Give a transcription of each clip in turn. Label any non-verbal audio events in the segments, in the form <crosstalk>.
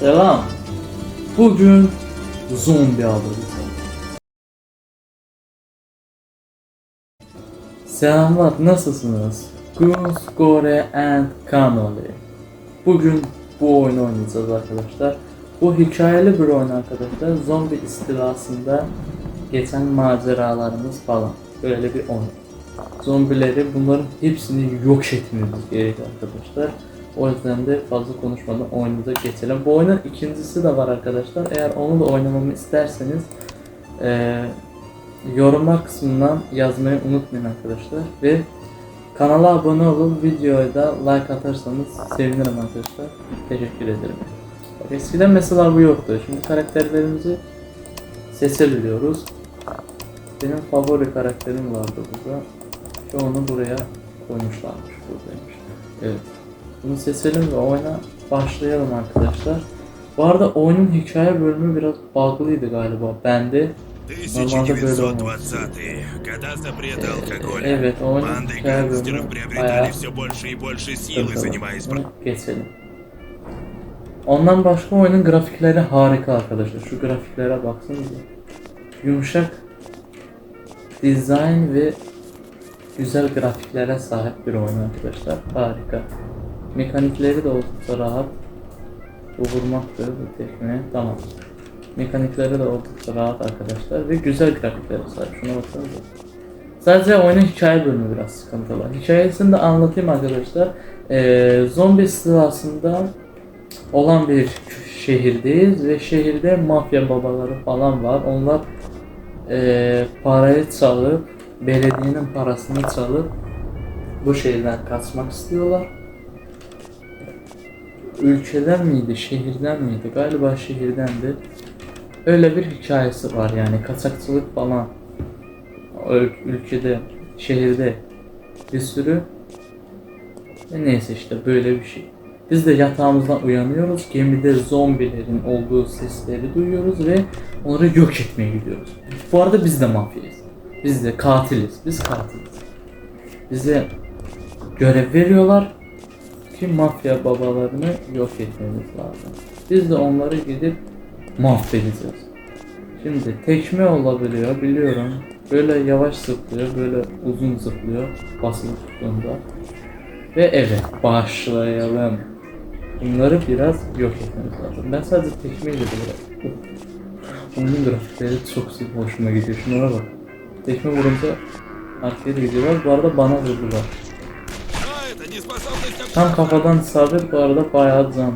Selam. Bugün zombi alırız. Selamlar, nasılsınız? Goose, Gore and Cannoli. Bugün bu oyunu oynayacağız arkadaşlar. Bu hikayeli bir oyun arkadaşlar. Zombi istilasında geçen maceralarımız falan. Böyle bir oyun. Zombileri bunların hepsini yok etmemiz gerekiyor arkadaşlar. O yüzden de fazla konuşmadan oyunumuza geçelim. Bu oyunun ikincisi de var arkadaşlar. Eğer onu da oynamamı isterseniz eee yorumlar kısmından yazmayı unutmayın arkadaşlar. Ve kanala abone olup videoya da like atarsanız sevinirim arkadaşlar. Teşekkür ederim. Eskiden mesela bu yoktu. Şimdi karakterlerimizi seçebiliyoruz. Benim favori karakterim vardı burada. Çoğunu buraya koymuşlarmış buradaymış. Evet. Bunu seçelim ve oyuna başlayalım arkadaşlar. Bu arada oyunun hikaye bölümü biraz bug'lıydı galiba. Bende 1920-е, когда запрет алкоголя. Evet, oyunun Банды hikaye гангстеров bölümü приобретали bayağı все больше и больше силы, sıkıntılı. занимаясь Bunu geçelim. Ondan başka oyunun grafikleri harika arkadaşlar. Şu grafiklere baksanıza. Yumuşak dizayn ve güzel grafiklere sahip bir oyun arkadaşlar. Harika. Mekanikleri de oldukça rahat. Bu vurmaktır, bu tekme. Tamam. Mekanikleri de oldukça rahat arkadaşlar ve güzel grafiklere sahip. Şuna baksanıza. Sadece oyunun hikaye bölümü biraz sıkıntılı. Hikayesini de anlatayım arkadaşlar. Ee, zombi istilasında olan bir şehirdeyiz ve şehirde mafya babaları falan var. Onlar ee, parayı çalıp, belediyenin parasını çalıp bu şehirden kaçmak istiyorlar. Ülkeden miydi, şehirden miydi? Galiba şehirdendi. Öyle bir hikayesi var yani kaçakçılık falan. Ül- ülkede, şehirde bir sürü ve neyse işte böyle bir şey. Biz de yatağımızdan uyanıyoruz. Gemide zombilerin olduğu sesleri duyuyoruz ve onları yok etmeye gidiyoruz. Bu arada biz de mafyayız. Biz de katiliz. Biz katiliz. Bize görev veriyorlar ki mafya babalarını yok etmemiz lazım. Biz de onları gidip mahvedeceğiz. Şimdi tekme olabiliyor biliyorum. Böyle yavaş zıplıyor, böyle uzun zıplıyor basılı tuttuğunda. Ve evet başlayalım. Bunları biraz yok etmemiz lazım. Ben sadece tekmeyle böyle. Onun grafikleri çok hoşuma gidiyor. Şunlara bak. Tekme vurunca arkaya da gidiyorlar. Bu arada bana vurdular. Tam kafadan isabet bu arada bayağı zam.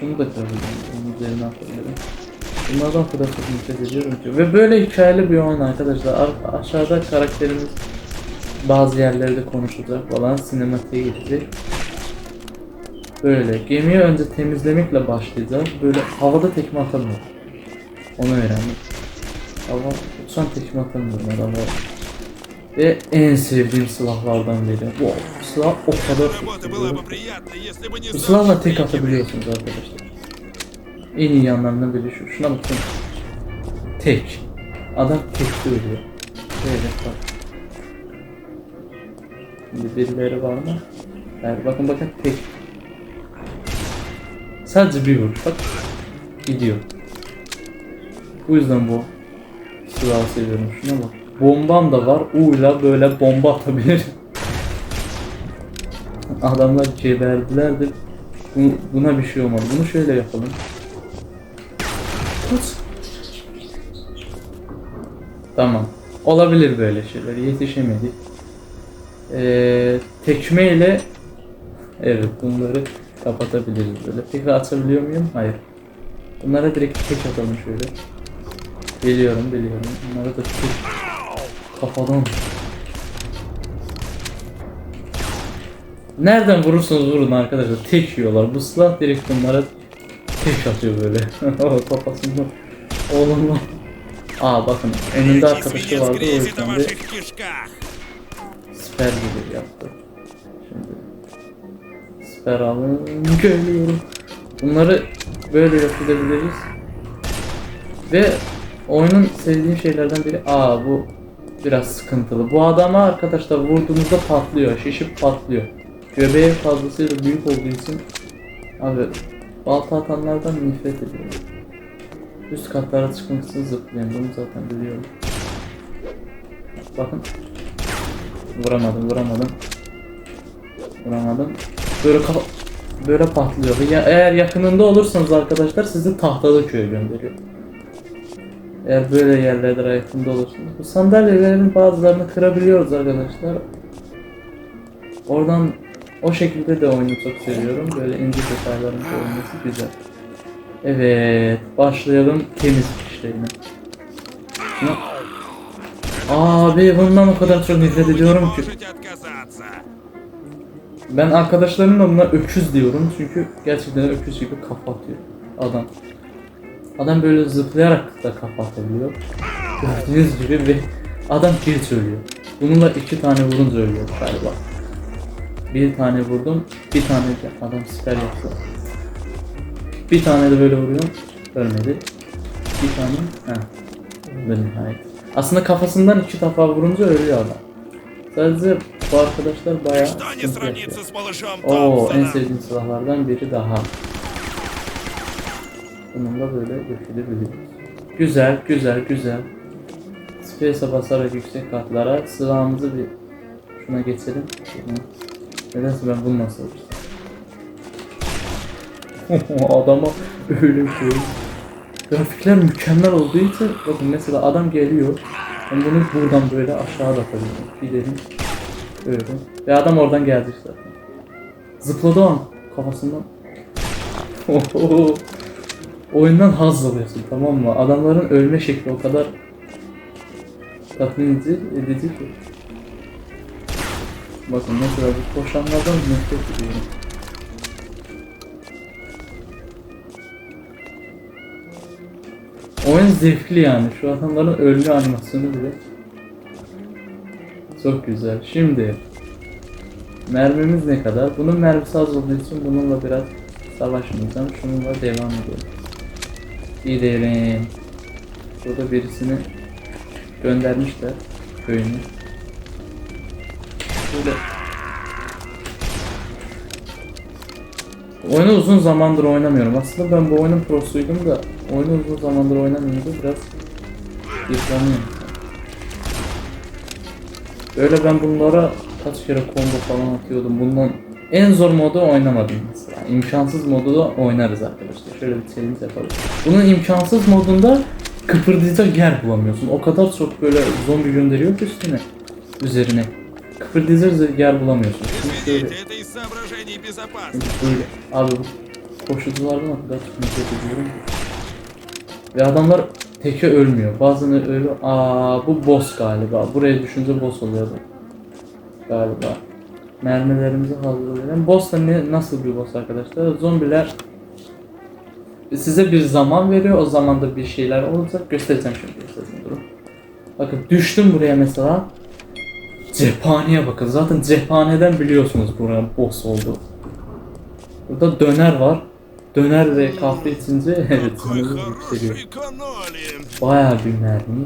Şunu da kırdım. Onun üzerinden koyuyorum. Bunlardan o kadar çok nefret ki. Ve böyle hikayeli bir oyun arkadaşlar. A aşağıda karakterimiz bazı yerlerde konuşacak falan. Sinematiğe geçecek. Böyle. Gemiyi önce temizlemekle başlayacağız. Böyle havada tekme atamıyor. Onu öğrendim. Hava uçan tekme atamıyorum adamlar. Ve en sevdiğim silahlardan biri. Wow silah o kadar Bu silahla tek atabiliyorsunuz arkadaşlar. En iyi yanlarından biri şu. Şuna bakın. Tek. Adam tek ölüyor. Evet bak. Şimdi birileri var mı? Evet bakın bakın tek. Sadece bir vuruş bak. Gidiyor. Bu yüzden bu silahı seviyorum. Şuna bak. Bombam da var. U'yla böyle bomba atabilirim. Adamlar geberdiler de bu- buna bir şey olmadı. Bunu şöyle yapalım. Tut. Tamam. Olabilir böyle şeyler. Yetişemedik. Ee, tekme evet bunları kapatabiliriz böyle. Tekrar atabiliyor muyum? Hayır. Bunlara direkt tek atalım şöyle. Biliyorum biliyorum. Bunlara da tek kafadan Nereden vurursanız vurun arkadaşlar tek yiyorlar. Bu silah direkt bunlara tek atıyor böyle. <laughs> Kafasında. Oğlum lan. Aa bakın önünde arkadaşı vardı o yüzden de siper gibi yaptı. Şimdi siper alın geliyorum. Bunları böyle yapabiliriz. Ve oyunun sevdiğim şeylerden biri aa bu biraz sıkıntılı. Bu adama arkadaşlar vurduğunuzda patlıyor, şişip patlıyor. Göbeği fazlasıyla büyük olduğu için abi balta atanlardan nefret ediyorum. Üst katlara çıkmak için zıplayan bunu zaten biliyorum. Bakın. Vuramadım, vuramadım. Vuramadım. Böyle kafa böyle patlıyor. Ya eğer yakınında olursanız arkadaşlar sizi tahtalı köye gönderiyor. Eğer böyle yerlere yakında olursanız. Bu sandalyelerin bazılarını kırabiliyoruz arkadaşlar. Oradan o şekilde de oyunu çok seviyorum. Böyle ince detayların olması güzel. Evet, başlayalım temizlik işlerine. Şuna... Abi bundan o kadar çok nefret ediyorum ki. Ben arkadaşlarımla buna öküz diyorum çünkü gerçekten öküz gibi kafatıyor adam. Adam böyle zıplayarak da kafa. Gördüğünüz gibi ve adam bir ölüyor. Bununla iki tane vurunca ölüyor galiba. Bir tane vurdum. Bir tane de adam siper yaptı. Bir tane de böyle vuruyorum. Ölmedi. Bir tane. Heh. Öldü nihayet. Aslında kafasından iki defa vurunca ölüyor adam. Sadece bu arkadaşlar bayağı sıkıntı yapıyor. Oo, en sevdiğim silahlardan biri daha. Bununla böyle dökülebiliyoruz. Güzel, güzel, güzel. Space'e basarak yüksek katlara silahımızı bir şuna geçelim. Nedense ben bunu nasıl <laughs> Adama öyle bir şey. Grafikler mükemmel olduğu için bakın mesela adam geliyor. Ben bunu buradan böyle aşağı da atabilirim. Gidelim. Öyle. Ve adam oradan gelecek zaten. Zıpladı an kafasından. <laughs> Oyundan haz alıyorsun tamam mı? Adamların ölme şekli o kadar tatmin edici, edici ki. Bakın mesela bu koşanlardan nefret ediyorum. Oyun zevkli yani. Şu adamların ölme animasyonu bile. Çok güzel. Şimdi mermimiz ne kadar? Bunun mermisi az olduğu için bununla biraz savaşmayacağım. Şununla devam edelim. Gidelim. Burada birisini göndermişler köyüne. Oyunu uzun zamandır oynamıyorum. Aslında ben bu oyunun prosuydum da oyunu uzun zamandır oynamayınca biraz yıpranıyorum. Böyle ben bunlara kaç kere combo falan atıyordum. Bundan en zor modu oynamadım mesela. İmkansız modu da oynarız arkadaşlar. Şöyle bir challenge yapalım. Bunun imkansız modunda kıpırdayacak yer bulamıyorsun. O kadar çok böyle zombi gönderiyor ki üstüne. Üzerine. Kırdığı yer bulamıyorsun. Şimdi şöyle. Şimdi şöyle. Abi bu koşullardan hatta nefret ediyorum. Ve adamlar teke ölmüyor. Bazen öyle aa bu boss galiba. Buraya düşünce boss oluyordu. Galiba. Mermilerimizi hazırlayalım. Boss da ne, nasıl bir boss arkadaşlar? Zombiler size bir zaman veriyor. O zamanda bir şeyler olacak. Göstereceğim şimdi göstereceğim durum. Bakın düştüm buraya mesela. Cephaneye bakın. Zaten cephaneden biliyorsunuz buranın boss oldu. Burada döner var. Döner de kahve içince <laughs> evet sanırım yükseliyor. Baya bir mermi.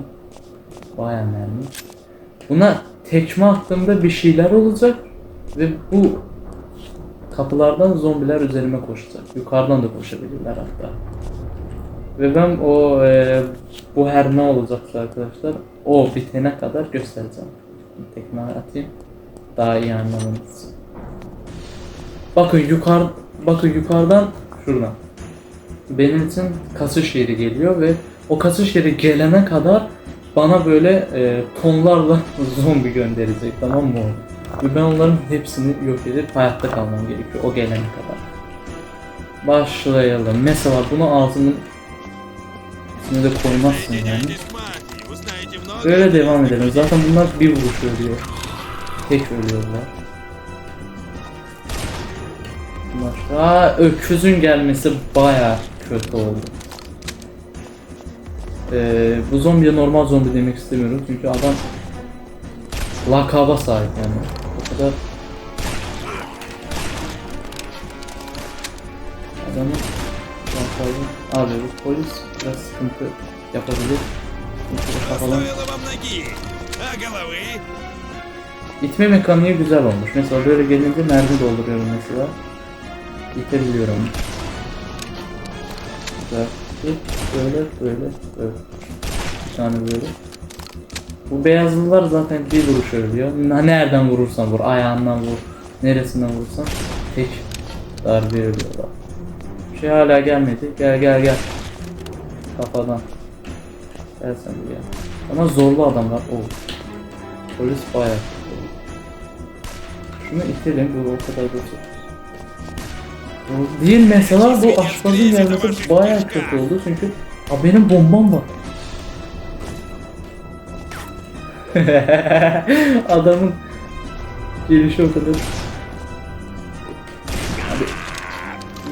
Baya mermi. Buna tekme attığımda bir şeyler olacak ve bu kapılardan zombiler üzerime koşacak. Yukarıdan da koşabilirler hatta. Ve ben o e, bu her ne olacaksa arkadaşlar o bitene kadar göstereceğim. Tekme atayım. Daha iyi anlamanız için. Bakın yukarı bakın yukarıdan şuradan. Benim için kaçış yeri geliyor ve o kaçış yeri gelene kadar bana böyle e, tonlarla <laughs> zombi gönderecek tamam mı? Ve ben onların hepsini yok edip hayatta kalmam gerekiyor o gelene kadar. Başlayalım. Mesela bunu ağzının içine de koymazsın yani. Böyle devam edelim. Zaten bunlar bir vuruş ölüyor. Tek ölüyorlar. Başka. Aa, öküzün gelmesi baya kötü oldu. Ee, bu zombiye normal zombi demek istemiyorum çünkü adam lakaba sahip yani. O kadar adamın lakabı. Abi bu polis biraz sıkıntı yapabilir. Sıkıntı falan. Стоило вам ноги. А головы? İtme mekaniği güzel olmuş. Mesela böyle gelince mermi dolduruyorum mesela. İtebiliyorum. Güzel. Bir böyle böyle böyle. Bir tane böyle. Bu beyazlılar zaten bir vuruş ölüyor. Na- Nereden vurursan vur. Ayağından vur. Neresinden vurursan tek darbe ölüyorlar. Şey hala gelmedi. Gel gel gel. Kafadan. Gel sen buraya. Ama zorlu adamlar. Oo. Polis bayağı. Şunu itelim. Bu o kadar. Bu Değil mesela bu aşpazın gelmesi bayağı kötü oldu çünkü ha benim bombam var. <laughs> Adamın gelişi o kadar. Abi,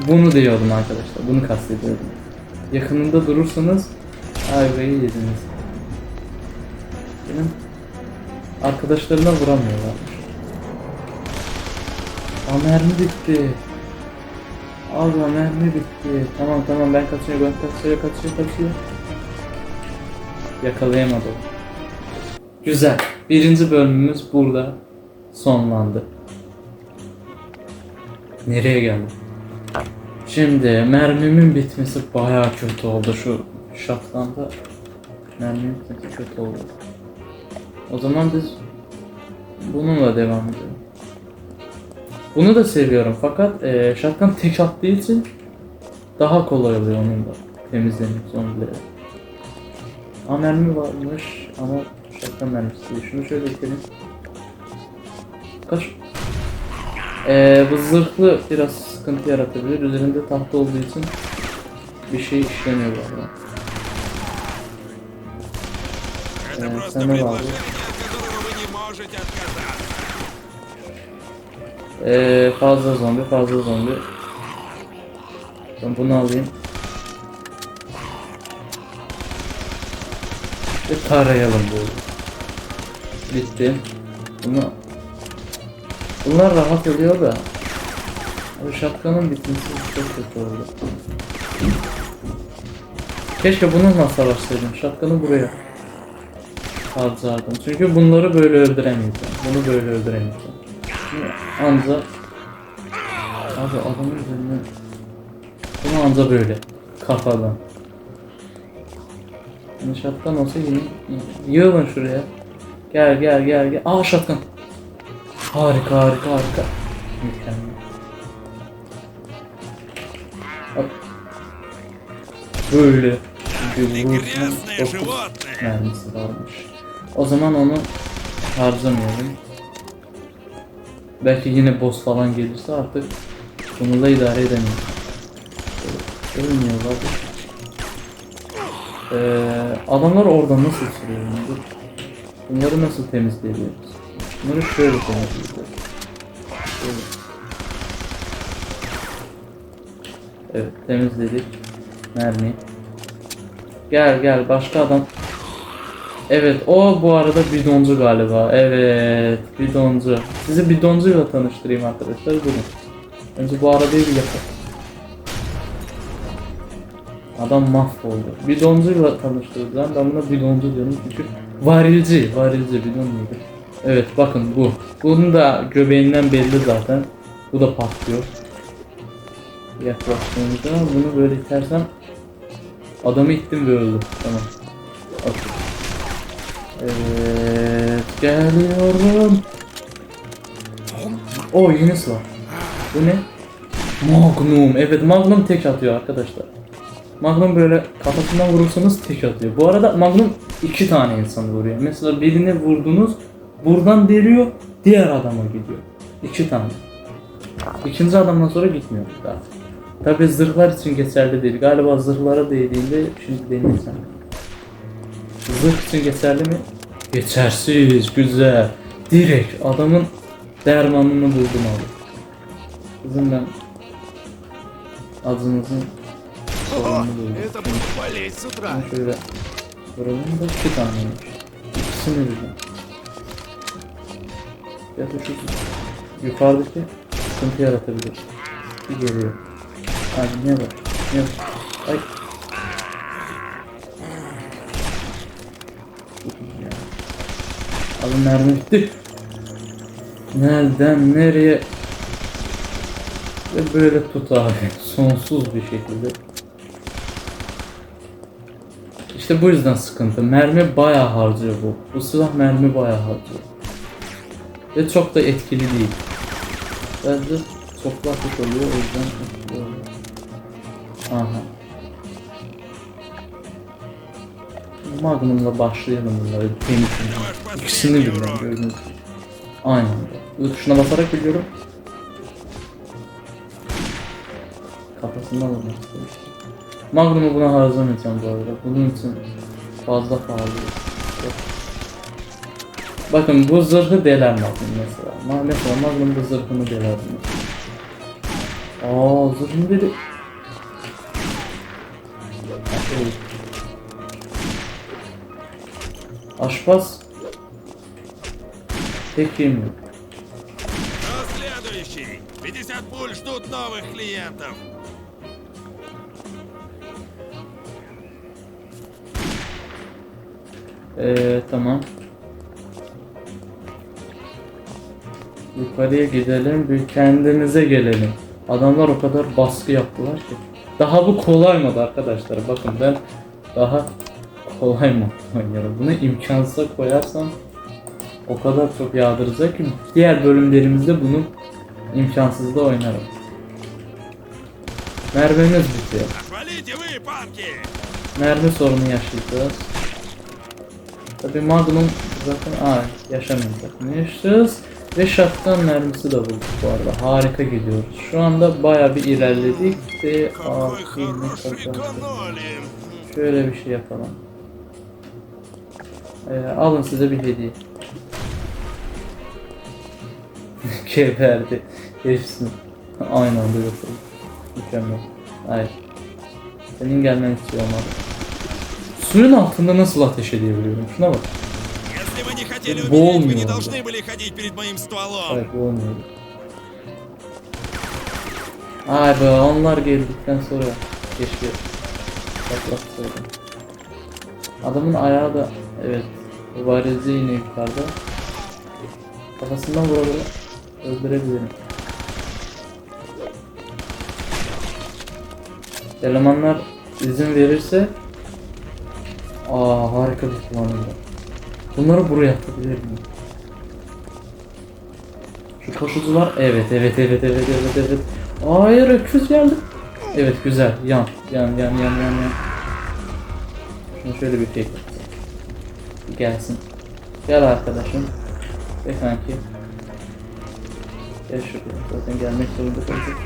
bunu diyordum arkadaşlar. Bunu kastediyordum. Yakınında durursanız ayvayı yediniz. Benim arkadaşlarına vuramıyorlarmış. Aa mermi bitti. Allah mermi bitti. Tamam tamam ben kaçıyorum ben kaçıyor kaçıyor kaçıyor. Yakalayamadım. Güzel. Birinci bölümümüz burada sonlandı. Nereye geldim? Şimdi mermimin bitmesi bayağı kötü oldu şu şaftanda. Mermimin bitmesi kötü oldu. O zaman biz bununla devam edelim. Bunu da seviyorum fakat e, şatkan <laughs> tek attığı için daha kolay oluyor onun da temizlenip zombileri. Aa mermi varmış ama şatkan mermisi değil. Şunu şöyle itelim. Kaç? E, bu zırhlı biraz sıkıntı yaratabilir. Üzerinde tahta olduğu için bir şey işlemiyor bu Это Э, просто самое предложение, от которого вы не можете отказаться. Ee, fazla zombi, fazla zombi. Ben bunu alayım. Ve tarayalım böyle. Bitti. Bunu... Bunlar rahat ölüyor da. Abi şapkanın bitmesi çok kötü oldu. Keşke bununla savaşsaydım. Şapkanı buraya harcardım. Çünkü bunları böyle öldüremeyeceğim. Bunu böyle öldüremeyeceğim. Anca Abi adamın üzerine Bunu anca böyle Kafadan. Yani şatkan olsa yine Yığılın şuraya. Gel gel gel gel. Aa şatkan. Harika harika harika. Mükemmel. Bak. Böyle Gümrüğün Mermisi varmış. O zaman onu harcamayalım. Belki yine boss falan gelirse artık bununla idare edemeyiz. Ölmüyorlar. Ee, adamlar orada nasıl sürüyor? Bunları nasıl temizleyebiliriz? Bunları şöyle temizleyeceğiz. Şöyle. Evet temizledik. Mermi. Gel gel başka adam. Evet o bu arada bidoncu galiba. Evet bidoncu. Sizi bidoncuyla tanıştırayım arkadaşlar. Durun. Önce bu arabayı bir yapalım. Adam mahvoldu. Bidoncuyla tanıştıracağım. Ben buna bidoncu diyorum çünkü varilci. Varilci bidon muydu? Evet bakın bu. Bunun da göbeğinden belli zaten. Bu da patlıyor. Yaklaştığımızda bunu böyle itersem Adamı ittim ve öldüm. Tamam. Okey. Evet, geliyorum. O yeni silah. Bu ne? Magnum. Evet Magnum tek atıyor arkadaşlar. Magnum böyle kafasından vurursanız tek atıyor. Bu arada Magnum iki tane insan vuruyor. Mesela birini vurdunuz buradan deliyor diğer adama gidiyor. İki tane. İkinci adamdan sonra gitmiyor daha. Tabi zırhlar için geçerli değil. Galiba zırhlara değdiğinde şimdi deneyeceğim. Hızlı küçük yeterli mi? Yetersiz güzel. Direkt adamın dermanını buldum abi. Kızım ben adınızın sorununu buldum. Bunu şöyle vuralım da iki tane yemiş. İkisini birden. Ya da şu yukarıdaki sıkıntı yaratabilir. Bir geliyor. Abi ne var? Ne var? Ay Alın mermi bitti. Nereden nereye? Ve böyle tut abi. Sonsuz bir şekilde. İşte bu yüzden sıkıntı. Mermi bayağı harcıyor bu. Bu silah mermi bayağı harcıyor. Ve çok da etkili değil. Bence çok basit oluyor o yüzden Magnum'la başlayalım bunları. Temiz. İkisini birden. Aynı anda. Bu tuşuna basarak biliyorum. Kafasından vurmak istemiştim. Magnum'u buna harcamayacağım bu arada. Bunun için fazla pahalı. Bakın bu zırhı deler Magnum mesela. Mesela Magnum bu zırhını deler. Aa zırhını dedi. Aşpaz. Tek yemiyor. Кто следующий? 50 пуль ждут новых клиентов. Ee, tamam. Yukarıya gidelim, bir kendimize gelelim. Adamlar o kadar baskı yaptılar ki. Daha bu kolay modu arkadaşlar. Bakın ben daha kolay mı oynayalım. Bunu imkansıza koyarsam o kadar çok yağdıracak ki diğer bölümlerimizde bunu imkansızda oynarım. Mermimiz bitiyor. Mermi sorunu yaşayacağız. Tabi Magnum zaten aa, yaşamayacakmışız. Ve şatkan mermisi de bulduk bu arada. Harika gidiyoruz. Şu anda baya bir ilerledik. De, aa, Şöyle bir şey yapalım. Ee, alın size bir hediye. <laughs> Geberdi. Hepsini. Aynı anda yok oldu. Mükemmel. Hayır. Senin gelmen istiyorum abi. Suyun altında nasıl ateş edebiliyorum? Şuna bak. Boğulmuyor. Evet boğulmuyor. Ay be onlar geldikten sonra keşke patlatsaydım. Adamın ayağı da evet varizi yine yukarıda. Kafasından vurarak öldürebilirim. Elemanlar izin verirse Aa harika bir planım var. Bunları buraya atabilir miyim? Şu koşucular evet evet evet evet evet evet. Hayır öküz geldi. Evet güzel yan yan yan yan yan yan. Şunu şöyle bir fake gelsin. Gel arkadaşım. Ve kanki. Gel şuraya. Zaten gelmek zorunda kalacak.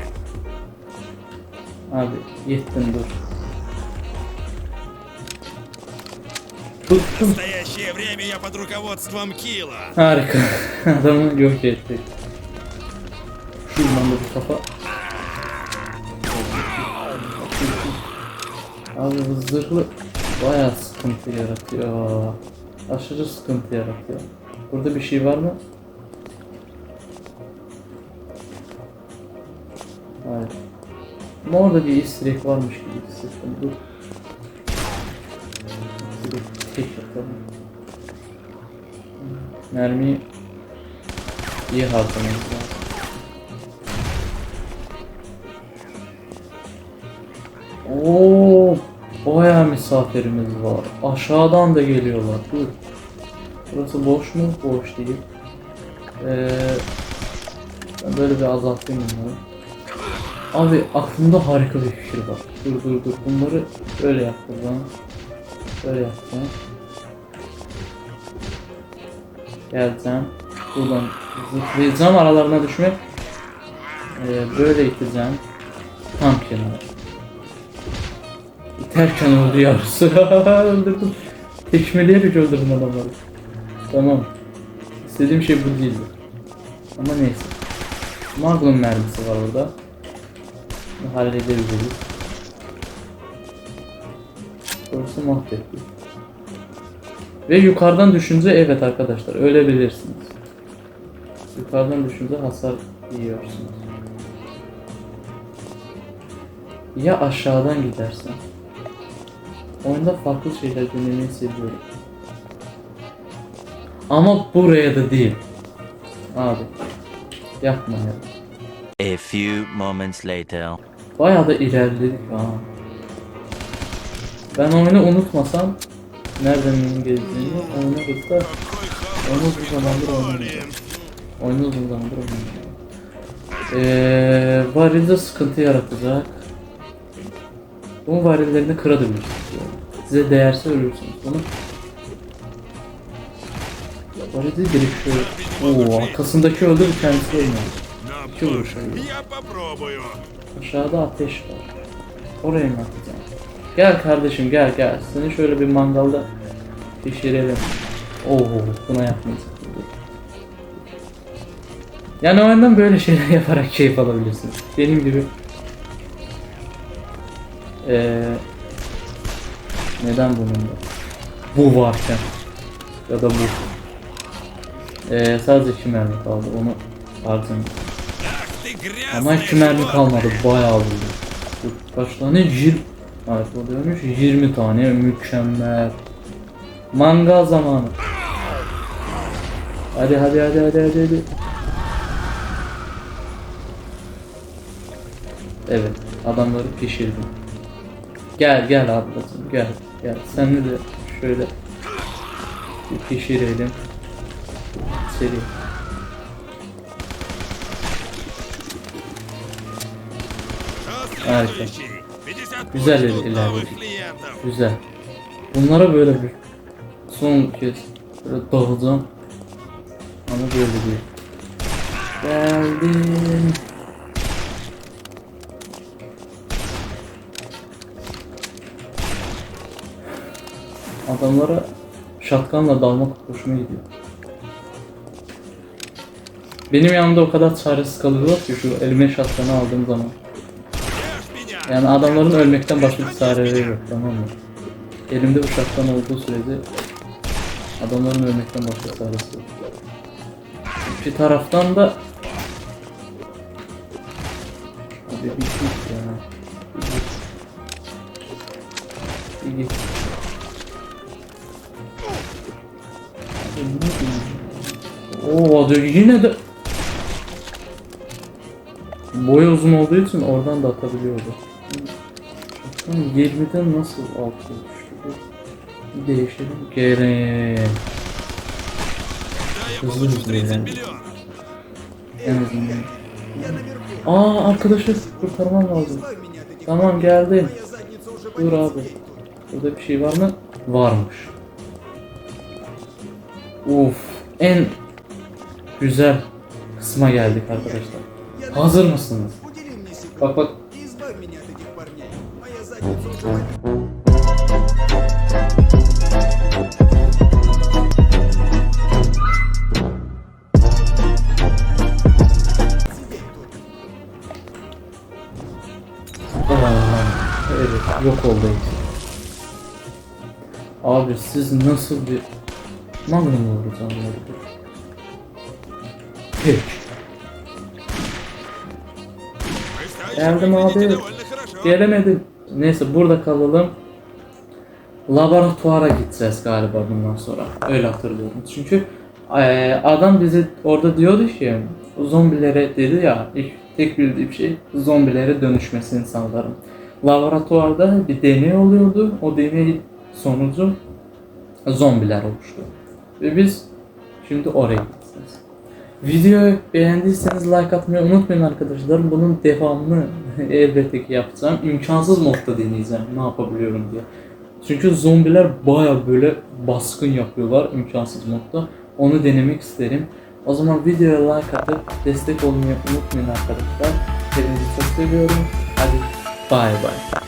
Abi yettin dur. Tuttum. Harika. <laughs> Adamı yok ettik. Şuradan da bir kafa. Abi bu zırhlı bayağı sıkıntı yaratıyor. Aşırı sıkıntı yaratıyor. Burada bir şey var mı? Hayır. Ama orada bir egg varmış gibi hissettim. Dur. Tek yapalım. Mermiyi iyi harcamamız lazım. Oo, bayağı misafirimiz var. Aşağıdan da geliyorlar. Dur. Burası boş mu? Boş değil. Ee, ben böyle bir azaltayım bunları. Abi aklımda harika bir fikir var. Dur dur dur. Bunları böyle yapacağım. Böyle yapacağım. Geleceğim. Buradan zıplayacağım aralarına düşmek. Ee, böyle iteceğim. Tam kenara. İterken öldü yavrusu. <laughs> Öldürdüm. Tekmeleyerek öldürdüm adamları. Tamam. İstediğim şey bu değildi. Ama neyse. Magnum mermisi var orada. Bunu halledebiliriz. Orası mahvetti. Ve yukarıdan düşünce evet arkadaşlar ölebilirsiniz. Yukarıdan düşünce hasar yiyorsunuz. Ya aşağıdan gidersen. Oyunda farklı şeyler denemeyi seviyorum. Ama buraya da değil. Abi. Yapma ya. A few moments later. Bayağı da ilerledik ha. Ben oyunu unutmasam nereden neyin geleceğini oynadık da onu bu zamandır oynamadık. Oyunu uzun zamandır oynamadık. Eee varilde sıkıntı yaratacak. Bu varillerini kırabilirsiniz. Size değerse ölürsünüz. Bunu Orada direkt şöyle. Oo, arkasındaki öldü bir kendisi ölmüyor. İki vuruş ölüyor. Aşağıda ateş var. Oraya mı atacağım? Gel kardeşim gel gel. Seni şöyle bir mangalda pişirelim. Oo buna yapmayız. Yani o böyle şeyler <laughs> yaparak keyif alabilirsiniz. Benim gibi. Eee neden bununla? Bu varken. Ya da bu. Ee, sadece iki mermi kaldı. Onu artık. Ama hiç mermi kalmadı. Bayağı vurdu. Kaç tane? 20. Evet o 20 tane. Mükemmel. Mangal zamanı. Hadi hadi hadi hadi hadi hadi. Evet, adamları pişirdim. Gel gel ablasın gel. Ya sen de şöyle bir pişirelim. Seri. Harika. Güzel ilerledik. Güzel. Bunlara böyle bir son kez böyle dağıdan ama böyle bir geldim. adamlara şatkanla dalmak hoşuma gidiyor. Benim yanımda o kadar çaresiz kalıyorlar ki şu elime şatkanı aldığım zaman. Yani adamların ölmekten başka bir çareleri yok tamam mı? Elimde bu şatkan olduğu sürece adamların ölmekten başka çaresi yok. Bir taraftan da Abi bir git ya. Bir git. Bir git. Oo yine de boyu uzun olduğu için oradan da atabiliyordu. 20'den nasıl altı düştü? Değişelim. Geri. Hızlı bitirelim. En. Aa arkadaşı kurtarmam lazım. Tamam geldim. Dur abi. Burada bir şey var mı? Varmış. Uf. En güzel kısma geldik arkadaşlar. Hazır mısınız? Bak bak. Evet, yok oldu Abi siz nasıl bir magnum vurdunuz anladım. Geldim abi. Gelemedim. Neyse burada kalalım. Laboratuvara gideceğiz galiba bundan sonra. Öyle hatırlıyorum. Çünkü e, adam bizi orada diyordu ki zombilere dedi ya ilk tek bildiğim şey zombilere dönüşmesi insanların. Laboratuvarda bir deney oluyordu. O deney sonucu zombiler oluştu. Ve biz şimdi oraya Videoyu beğendiyseniz like atmayı unutmayın arkadaşlar. Bunun devamını <laughs> elbette ki yapacağım. İmkansız modda deneyeceğim ne yapabiliyorum diye. Çünkü zombiler baya böyle baskın yapıyorlar imkansız modda. Onu denemek isterim. O zaman videoya like atıp destek olmayı unutmayın arkadaşlar. Hepinizi çok seviyorum. Hadi bay bay.